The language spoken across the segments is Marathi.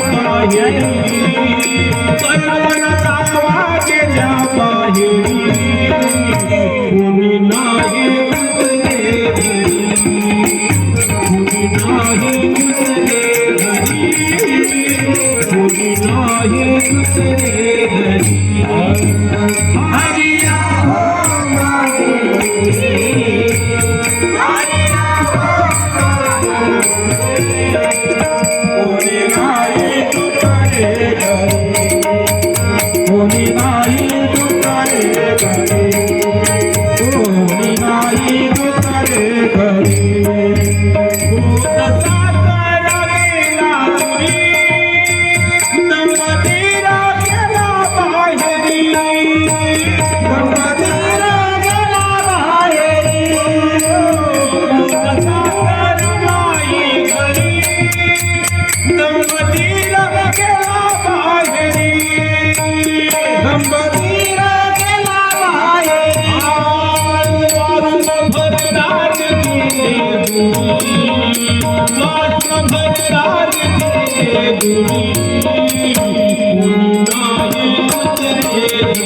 कुनाही है कर구나 تاکવા কে যাব হে কোবি নাহি উসনে জেরি কোবি নাহি উসনে জেরি কোবি নাহি উসনে জেরি হারিয়া হো মা রে হারিয়া হো করনা বুলি Thank you.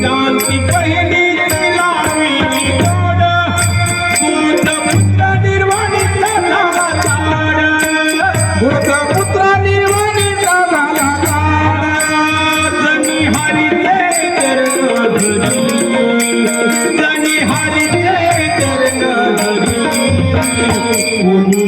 जान्ति कई निर्वानी दार विली दोड़ा, बुद्धा पुत्रा निर्वानी दारा दार, जनी हारी देटर जनी हारी देटर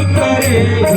ಸುತ್ತರೇ